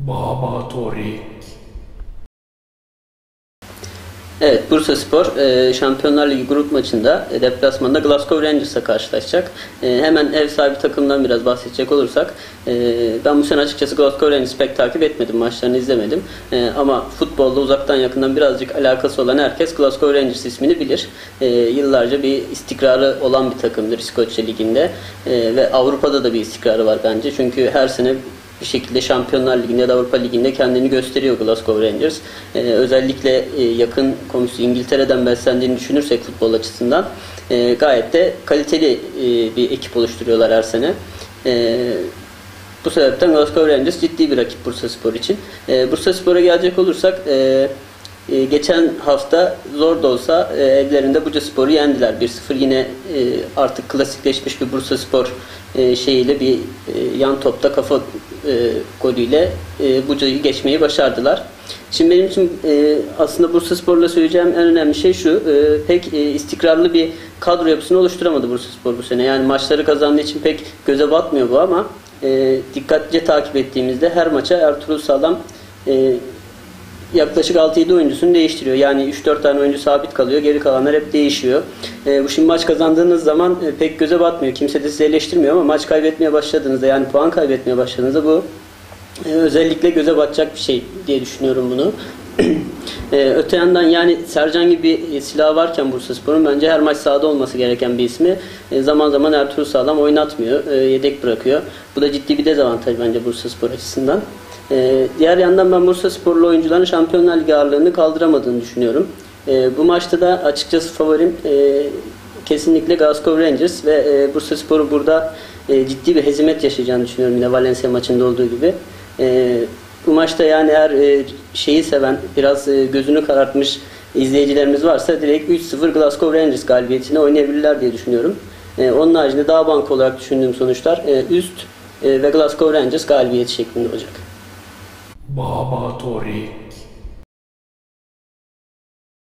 Baba Torik. Evet, Bursa Spor e, Şampiyonlar Ligi grup maçında e, deplasmanda Glasgow Rangers'la karşılaşacak. E, hemen ev sahibi takımdan biraz bahsedecek olursak e, ben bu sene açıkçası Glasgow Rangers'ı pek takip etmedim, maçlarını izlemedim. E, ama futbolda uzaktan yakından birazcık alakası olan herkes Glasgow Rangers ismini bilir. E, yıllarca bir istikrarı olan bir takımdır İskoçya Ligi'nde ve Avrupa'da da bir istikrarı var bence. Çünkü her sene bir şekilde Şampiyonlar Ligi'nde ya Avrupa Ligi'nde kendini gösteriyor Glasgow Rangers. Ee, özellikle e, yakın komşusu İngiltere'den beslendiğini düşünürsek futbol açısından e, gayet de kaliteli e, bir ekip oluşturuyorlar her sene. E, bu sebepten Glasgow Rangers ciddi bir rakip Bursa Spor için. E, Bursa Spor'a gelecek olursak e, e, geçen hafta zor da olsa e, evlerinde Buca Spor'u yendiler. 1-0 yine e, artık klasikleşmiş bir Bursa Spor e, şeyiyle bir e, yan topta kafa e, golüyle e, Buca'yı geçmeyi başardılar. Şimdi benim için e, aslında Bursa Spor'la söyleyeceğim en önemli şey şu. E, pek e, istikrarlı bir kadro yapısını oluşturamadı Bursa Spor bu sene. Yani maçları kazandığı için pek göze batmıyor bu ama e, dikkatlice takip ettiğimizde her maça Ertuğrul Sağlam e, yaklaşık 6-7 oyuncusunu değiştiriyor. Yani 3-4 tane oyuncu sabit kalıyor. Geri kalanlar hep değişiyor. E, bu şimdi maç kazandığınız zaman e, pek göze batmıyor. Kimse de sizi eleştirmiyor ama maç kaybetmeye başladığınızda yani puan kaybetmeye başladığınızda bu e, özellikle göze batacak bir şey diye düşünüyorum bunu. e, öte yandan yani Sercan gibi bir silah varken Bursaspor'un bence her maç sahada olması gereken bir ismi. E, zaman zaman Ertuğrul Sağlam oynatmıyor. E, yedek bırakıyor. Bu da ciddi bir dezavantaj bence Bursaspor açısından. Ee, diğer yandan ben Bursa sporlu oyuncuların Şampiyonlar Ligi ağırlığını kaldıramadığını düşünüyorum. Ee, bu maçta da açıkçası favorim e, kesinlikle Glasgow Rangers ve e, Bursa Sporu burada e, ciddi bir hezimet yaşayacağını düşünüyorum yine Valencia maçında olduğu gibi. E, bu maçta yani eğer e, şeyi seven, biraz e, gözünü karartmış izleyicilerimiz varsa direkt 3-0 Glasgow Rangers galibiyetine oynayabilirler diye düşünüyorum. E, onun haricinde daha bank olarak düşündüğüm sonuçlar e, üst e, ve Glasgow Rangers galibiyeti şeklinde olacak. بابا توريك